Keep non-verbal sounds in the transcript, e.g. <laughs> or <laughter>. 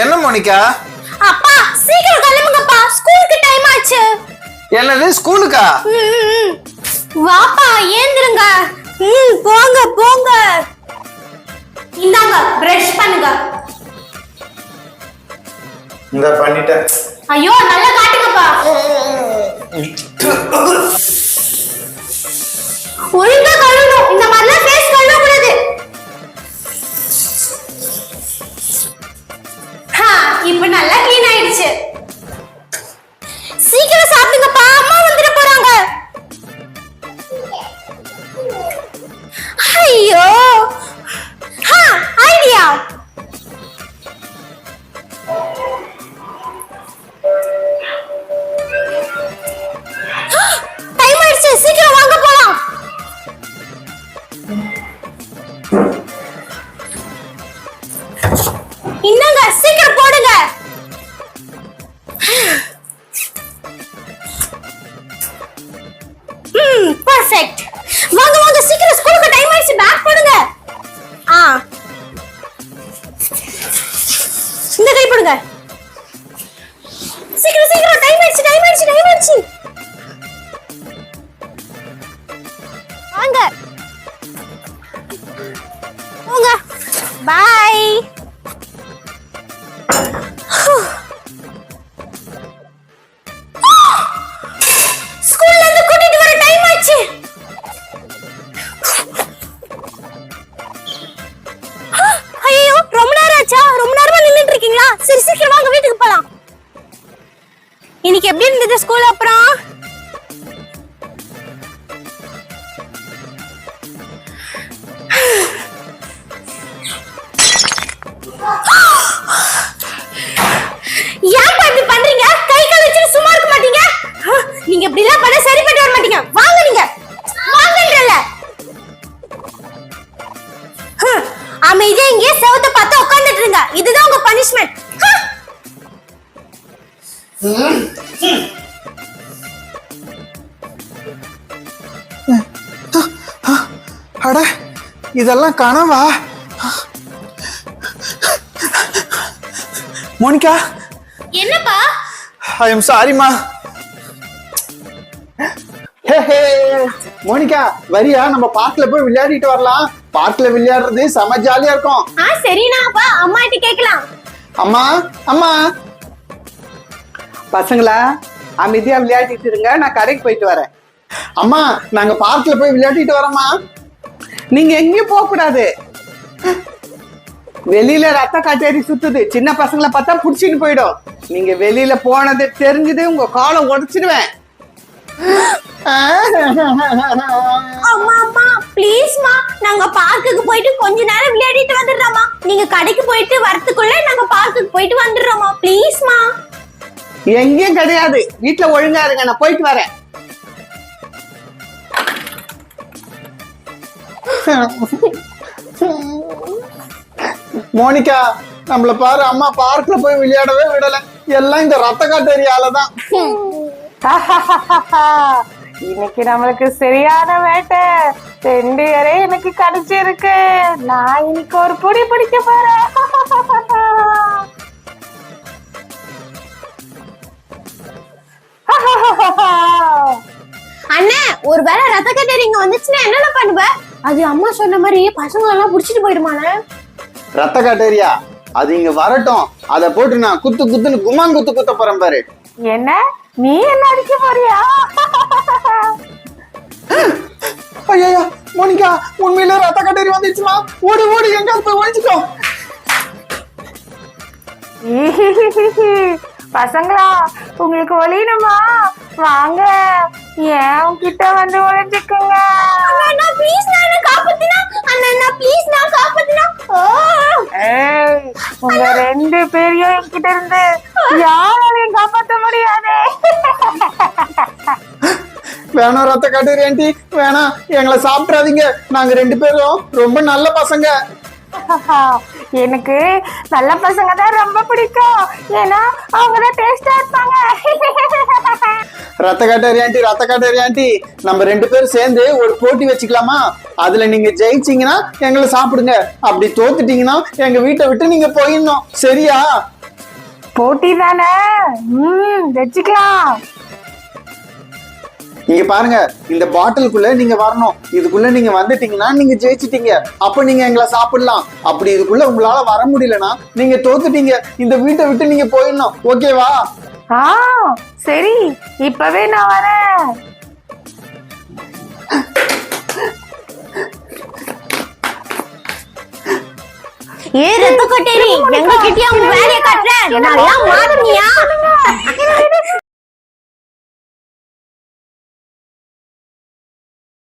என்ன மோனிகா? அப்பா சீக்கிரம் கிளம்புங்கப்பா. ஸ்கூலுக்கு டைம் ஆச்சு. என்னது ஸ்கூலுக்கா. வாப்பா ஏந்திருங்க. ம் போங்க போங்க. இந்தாங்க பிரஷ் பண்ணுங்க. இந்த பண்ணிட்டேன். ஐயோ நல்லா காட்டுங்கப்பா. இந்த கை போடுங்க. சீக்கிரம் சீக்கிரம். டைம் ஆயிடுச்சு டைம் ஆயிடுச்சு டைம் ஆயிடுச்சு. வாங்க. போங்க. பாய் இன்னைக்கு எப்படி இருந்தது ஸ்கூல் அப்புறம்? ஏன் இப்படி பண்றீங்க? கை கால் வச்சுட்டு சும்மா இருக்க மாட்டீங்க? ஆ, நீங்க இப்படி எல்லாம் பண்ண சரிப்பட்டு வர மாட்டீங்க. வாங்க நீங்க. வாங்கன்றல. அமைதியா இங்கே செவத்தை பார்த்து உட்கார்ந்துட்டு இருங்க. இதுதான் உங்க பனிஷ்மெண்ட் அட இதெல்லாம் கனவா? மோனிகா? என்னப்பா? ஐ எம் சாரிமா மோனிகா வரியா? நம்ம பார்க்ல போய் விளையாடிட்டு வரலாம். பார்க்ல விளையாடுறது செம ஜாலியா இருக்கும். ஆ சரினாப்பா அம்மாட்டி கேட்கலாம். அம்மா அம்மா. பசங்களா அமைதியா விளையாடிட்டு இருங்க நான் கடைக்கு போயிட்டு வரேன். அம்மா நாங்க பார்க்ல போய் விளையாடிட்டு வரோம்மா. நீங்க எங்கேயும் போக கூடாது. வெளியில ரத்த கச்சேரி சுத்துது. சின்ன பசங்களை பார்த்தா புடிச்சிட்டு போயிடும். நீங்க வெளியில போனது தெரிஞ்சது உங்க காலம் உடைச்சிடுவேன். அம்மா அம்மா ப்ளீஸ்மா நாங்க பார்க்குக்கு போயிட்டு கொஞ்ச நேரம் விளையாடிட்டு வந்துடுறோமா நீங்க கடைக்கு போயிட்டு வரதுக்குள்ள நாங்க பார்க்குக்கு போயிட்டு வந்துடுறோம். எங்கேயும் கிடையாது. வீட்டுல ஒழுங்கா இருங்க நான் போயிட்டு வரேன். மோனிகா நம்மள பாரு அம்மா பார்க்ல போய் விளையாடவே விடல. எல்லாம் இந்த ரத்த காட்டேரியால தான். இன்னைக்கு நம்மளுக்கு சரியான வேட்டை. ரெண்டு எனக்கு கிடைச்சிருக்கு. நான் இன்னைக்கு ஒரு புடி பிடிக்க போறேன். ஒருவேளை ரத்த கட்டேரி இங்க வந்துச்சுன்னா என்னென்ன பண்ணுவ? அது அம்மா சொன்ன மாதிரி பசங்க எல்லாம் புடிச்சிட்டு போயிடுமாண்ணே. ரத்த காட்டேரியா அது இங்க வரட்டும். அத போட்டு நான் குத்து குத்துன்னு குமான் குத்து குத்த போறேன் பாரு. என்ன? நீ என்ன அடிக்க போறியா? ஐயோ மோனிகா உண்மையில ரத்த கட்டேரி வந்துச்சுமா? ஓடி ஓடி எங்க போய் ஒழிச்சுக்கோ. <laughs> பசங்களா உங்களுக்கு ஒளியணுமா? வாங்க. ஏன் உன்கிட்ட வந்து ஒளிஞ்சுக்குங்க. அண்ணா ப்ளீஸ் நான் காப்பாத்தினா? அண்ணா ப்ளீஸ் நான் காப்பாத்தினா? ஏய், உங்க ரெண்டு பேரையும் என்கிட்ட இருந்து யாராலையும் காப்பாத்த முடியாது. வேணாம் ரத்த காட்டேரி ஆண்டி. வேணாம் எங்களை சாப்பிட்றாதீங்க. நாங்க ரெண்டு பேரும் ரொம்ப நல்ல பசங்க. எனக்கு நல்ல பசங்க தான் ரொம்ப பிடிக்கும். ஏன்னா அவங்க தான் டேஸ்டா இருப்பாங்க. ரத்த காட்டேரி ஆண்டி ரத்த காட்டேரி ஆண்டி நம்ம ரெண்டு பேரும் சேர்ந்து ஒரு போட்டி வச்சுக்கலாமா? அதுல நீங்க ஜெயிச்சீங்கன்னா எங்களை சாப்பிடுங்க. அப்படி தோத்துட்டீங்கன்னா எங்க வீட்டை விட்டு நீங்க போயிடணும். சரியா? போட்டி தானே? ம் வச்சுக்கலாம். இங்க பாருங்க இந்த பாட்டிலுக்குள்ள நீங்க வரணும். இதுக்குள்ள நீங்க வந்துட்டீங்கன்னா நீங்க ஜெயிச்சிட்டீங்க. அப்ப நீங்க எங்களை சாப்பிடலாம். அப்படி இதுக்குள்ள உங்களால வர முடியலன்னா நீங்க தோத்துட்டீங்க. இந்த வீட்டை விட்டு நீங்க போயிடணும். ஓகேவா ஆ சரி இப்பவே நான் வரேன். ஏ ரத்த கொட்டேரி எங்க கிட்டயே உங்க வேலையை காட்டுறேன் நல்லா மாட்டினியா?